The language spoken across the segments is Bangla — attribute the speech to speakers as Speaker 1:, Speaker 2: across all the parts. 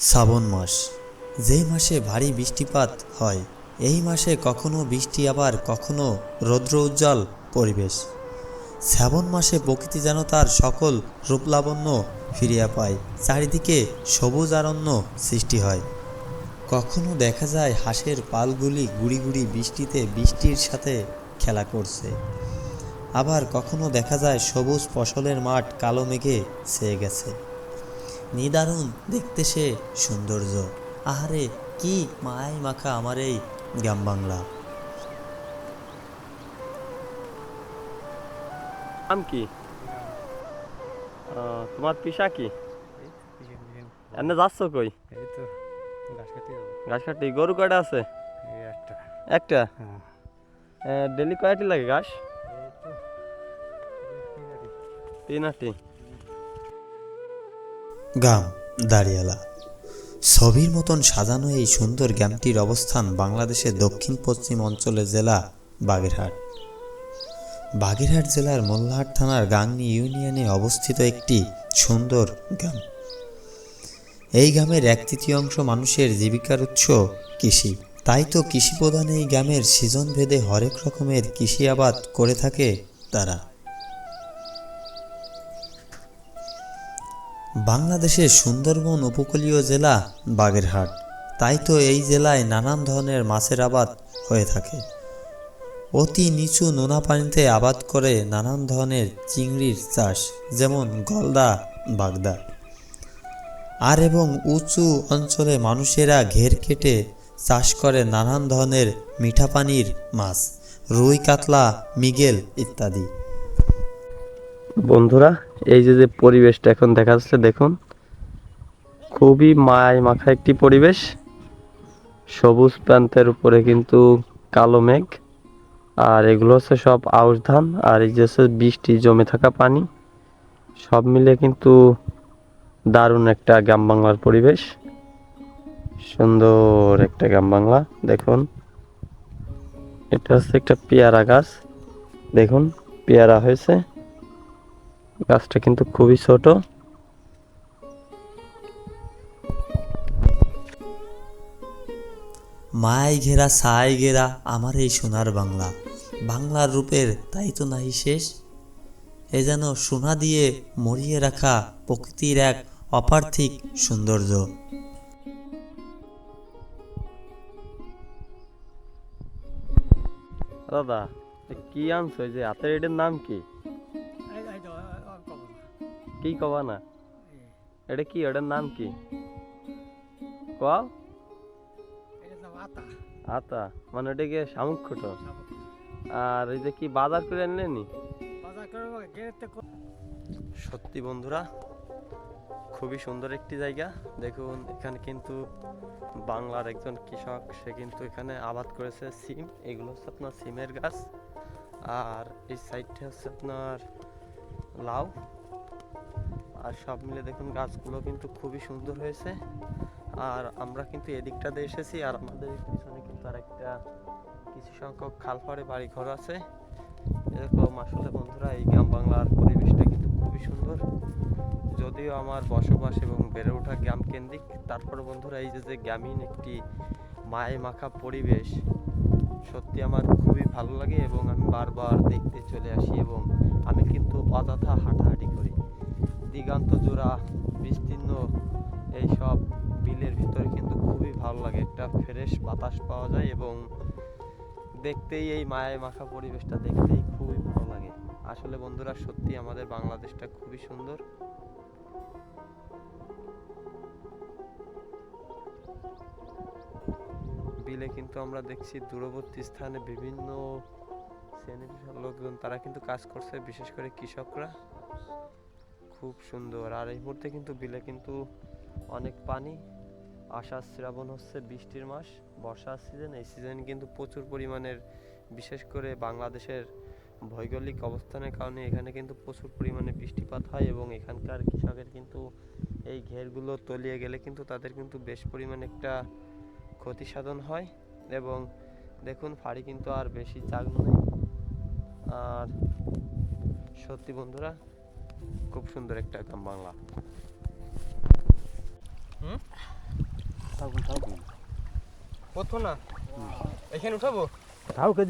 Speaker 1: শ্রাবণ মাস। যেই মাসে ভারী বৃষ্টিপাত হয়, এই মাসে কখনো বৃষ্টি, আবার কখনো রৌদ্র উজ্জ্বল পরিবেশ। শ্রাবণ মাসে প্রকৃতি যেন তার সকল রূপলাবণ্য ফিরিয়া পায়, চারিদিকে সবুজ আরণ্য সৃষ্টি হয়। কখনো দেখা যায় হাঁসের পালগুলি গুড়ি গুড়ি বৃষ্টিতে বৃষ্টির সাথে খেলা করছে। আবার কখনো দেখা যায় সবুজ ফসলের মাঠ কালো মেঘে ছেয়ে গেছে। নিদারুণ দেখতে সে সৌন্দর্য। আহারে কি মায় মাখা আমার এই গ্রাম বাংলা।
Speaker 2: নাম কি? তোমার পেশা কি? এনে যাচ্ছ কই?
Speaker 3: গাছ কাটি
Speaker 2: ঘাস কাটি গরু কয়টা আছে?
Speaker 3: একটা।
Speaker 2: একটা?
Speaker 3: হ্যাঁ।
Speaker 2: ডেলি কয়টি লাগে ঘাস?
Speaker 3: তিন আটি।
Speaker 1: গ্রাম দাঁড়িয়ালা। ছবির মতন সাজানো এই সুন্দর গ্রামটির অবস্থান বাংলাদেশের দক্ষিণ পশ্চিম অঞ্চলের জেলা বাগেরহাট। বাগেরহাট জেলার মোল্লাহাট থানার গাংনি ইউনিয়নে অবস্থিত একটি সুন্দর গ্রাম এই গ্রামের এক তৃতীয়াংশ মানুষের জীবিকার উৎস কৃষি। তাই তো কৃষিপ্রধান এই গ্রামের সিজন ভেদে হরেক রকমের কৃষি আবাদ করে থাকে তারা। বাংলাদেশের সুন্দরবন উপকূলীয় জেলা বাগেরহাট। তাই তো এই জেলায় নানান ধরনের মাছের আবাদ হয়ে থাকে। অতি নিচু নোনা পানিতে আবাদ করে নানান ধরনের চিংড়ির চাষ, যেমন গলদা, বাগদা। আর এবং উঁচু অঞ্চলে মানুষেরা ঘের কেটে চাষ করে নানান ধরনের মিঠা পানির মাছ, রুই, কাতলা, মিগেল ইত্যাদি।
Speaker 2: বন্ধুরা, এই যে যে পরিবেশটা এখন দেখা যাচ্ছে, দেখুন। খুবই মায় মাখা একটি পরিবেশ। সবুজ প্রান্তের উপরে কিন্তু কালো মেঘ। আর এগুলো হচ্ছে সব আউশ ধান, আর এই যে হচ্ছে বৃষ্টি, জমে থাকা পানি। সব মিলে কিন্তু দারুণ একটা গ্রাম বাংলার পরিবেশ। সুন্দর একটা গ্রাম বাংলা, দেখুন। এটা হচ্ছে একটা পেয়ারা গাছ। দেখুন, পেয়ারা হয়েছে। গাছটা কিন্তু খুবই ছোট।
Speaker 1: মায় ঘেরা সাই ঘেরা আমার এই সোনার বাংলা। বাংলার রূপের তাই তো নাহি শেষ। এ যেন সোনা দিয়ে মরিয়ে রাখা প্রকৃতির এক অপার্থিক সৌন্দর্য।
Speaker 2: দাদা কি আনছো? এই যে হাতের এটার নাম কি? কি কবা না এটা কি এটার নাম কি কও
Speaker 3: আতা,
Speaker 2: মানে এটা কি শামুক খুঁটো আর এই যে কি বাজার করে আনলেনি সত্যি বন্ধুরা খুবই সুন্দর একটি জায়গা দেখুন এখানে কিন্তু বাংলার একজন কৃষক সে কিন্তু এখানে আবাদ করেছে সিম এগুলো হচ্ছে আপনার সিমের গাছ আর এই সাইডটা হচ্ছে আপনার লাউ আর সব মিলে দেখুন গাছগুলো কিন্তু খুবই সুন্দর হয়েছে। আর আমরা কিন্তু এদিকটাতে এসেছি আর আমাদের পিছনে কিন্তু আরেকটা কিছু সংখ্যক খালপাড়ে বাড়ি ঘর আছে। এরকম আসলে বন্ধুরা এই গ্রাম বাংলার পরিবেশটা কিন্তু খুবই সুন্দর। যদিও আমার বসবাস এবং বেড়ে ওঠা গ্রাম কেন্দ্রিক, তারপরে বন্ধুরা এই যে যে গ্রামীণ একটি মায়ে মাখা পরিবেশ, সত্যি আমার খুবই ভালো লাগে এবং আমি বারবার দেখতে চলে আসি এবং আমি কিন্তু অযথা করি দিগান্ত জোড়া, বিস্তীর্ণ এই সব বিলের ভিতরে কিন্তু খুবই ভালো লাগে। একটা ফ্রেশ বাতাস পাওয়া যায় এবং দেখতেই এই মায়ায় মাখা পরিবেশটা দেখতেই খুবই ভালো লাগে। আসলে বন্ধুরা, সত্যি আমাদের বাংলাদেশটা খুবই সুন্দর। বিলে কিন্তু আমরা দেখছি দূরবর্তী স্থানে বিভিন্ন শ্রেণি পেশার লোকজন, তারা কিন্তু কাজ করছে, বিশেষ করে কৃষকরা। খুব সুন্দর। আর এই মুহূর্তে কিন্তু বিলে কিন্তু অনেক পানি। আষাঢ় শ্রাবণ হচ্ছে বৃষ্টির মাস, বর্ষার সিজন এই সিজনে কিন্তু প্রচুর পরিমাণের, বিশেষ করে বাংলাদেশের ভৌগোলিক অবস্থানের কারণে এখানে কিন্তু প্রচুর পরিমাণে বৃষ্টিপাত হয় এবং এখানকার কৃষকের কিন্তু এই ঘেরগুলো তলিয়ে গেলে কিন্তু তাদের কিন্তু বেশ পরিমাণে একটা ক্ষতি সাধন হয় এবং দেখুন ফাড়ি কিন্তু আর বেশি চাগলো নেই। আর সত্যি বন্ধুরা খুব সুন্দর একটা গ্রাম বাংলা। কত না। এখানে উঠাবো?
Speaker 3: তাও কে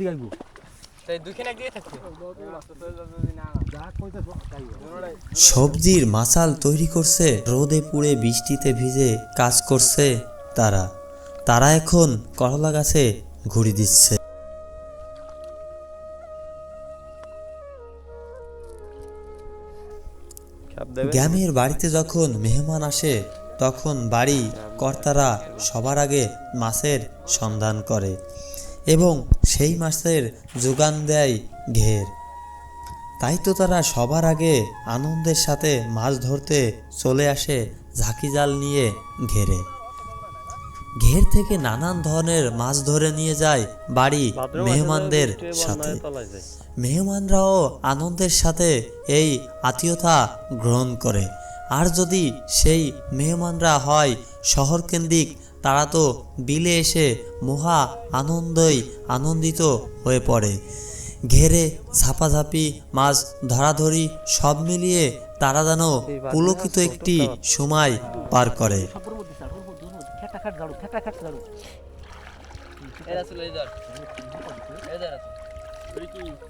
Speaker 3: কইতে
Speaker 1: সবজির মাসাল তৈরি করছে রোদে পুড়ে বৃষ্টিতে ভিজে কাজ করছে তারা। তারা এখন করলা গাছে ঘুরি দিচ্ছে। গ্রামের বাড়িতে যখন মেহমান আসে, তখন বাড়ি কর্তারা সবার আগে মাছের সন্ধান করে এবং সেই মাছের যোগান দেয় ঘের। তাই তো তারা সবার আগে আনন্দের সাথে মাছ ধরতে চলে আসে ঝাঁকি জাল নিয়ে ঘেরে। ঘের থেকে নানান ধরনের মাছ ধরে নিয়ে যায় বাড়ি মেহমানদের সাথে। মেহমানরাও আনন্দের সাথে এই আত্মীয়তা গ্রহণ করে। আর যদি সেই মেহমানরা হয় শহর কেন্দ্রিক তারা তো বিলে এসে মহা আনন্দই আনন্দিত হয়ে পড়ে। ঘেরে ঝাপাঝাপি মাছ ধরাধরি সব মিলিয়ে তারা যেন পুলকিত একটি সময় পার করে।
Speaker 3: খেটা গাড়ু খেটা খাট গাড়ু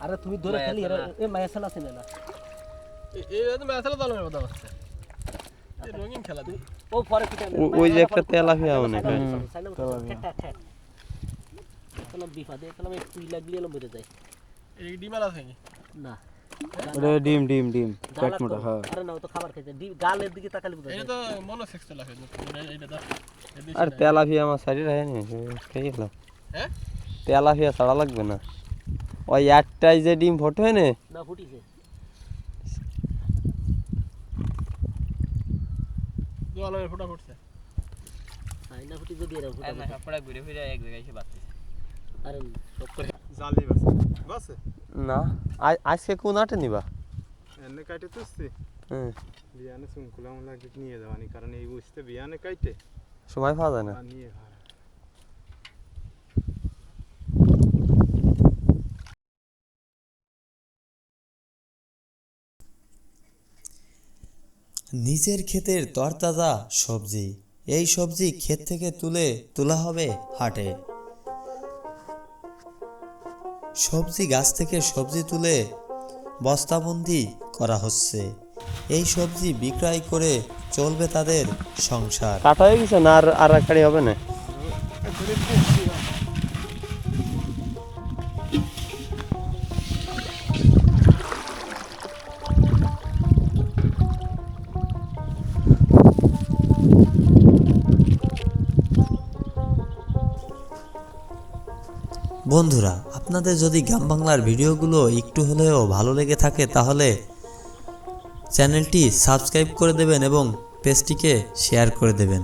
Speaker 3: আরে তুমি ধরে খালি এ মায়া খেলা আছে না। ও-
Speaker 2: ওই যে একটা তেলাপিয়া মনে হয়।
Speaker 3: বিপদে এলো যায় না।
Speaker 4: ডিম ডিম ডিম। পেট মোটা
Speaker 3: তো-
Speaker 4: হ্যাঁ।
Speaker 3: আরে না তো খাবার খাইছে গালের দিকে তাকালি বোঝা যায়।
Speaker 2: আর তেলাপিয়া আমার সাইডে রাখে নি খেয়ে গেলাম তেলাপিয়া ছাড়া লাগবে না। ওই একটাই যে ডিম ফটো হয় না
Speaker 3: না ফুটিছে আই না ফুটি। যদি এরকম ফুটা আরে সব করে
Speaker 4: জালি বাস।
Speaker 2: না আ- আজকে কোন আটে নিবা?
Speaker 4: এনে কাটে তুসছি।
Speaker 2: হ্যাঁ।
Speaker 4: বিয়ানে সুনকুলাম লাগে নিয়ে যাওয়ানি কারণ এই বুঝতে বিয়ানে কাইটে।
Speaker 2: সময় পাওয়া যায় না।
Speaker 1: নিজের ক্ষেতের তরতাজা সবজি এই সবজি ক্ষেত থেকে তুলে তোলা হবে হাটে। সবজি গাছ থেকে সবজি তুলে বস্তাবন্দি করা হচ্ছে। এই সবজি বিক্রয় করে চলবে তাদের সংসার।
Speaker 2: কাটা হয়ে গেছে না আর আর এক হবে না?
Speaker 1: বন্ধুরা আপনাদের যদি গ্রাম বাংলার ভিডিওগুলো একটু হলেও ভালো লেগে থাকে তাহলে চ্যানেলটি সাবস্ক্রাইব করে দেবেন এবং পেজটিকে শেয়ার করে দেবেন।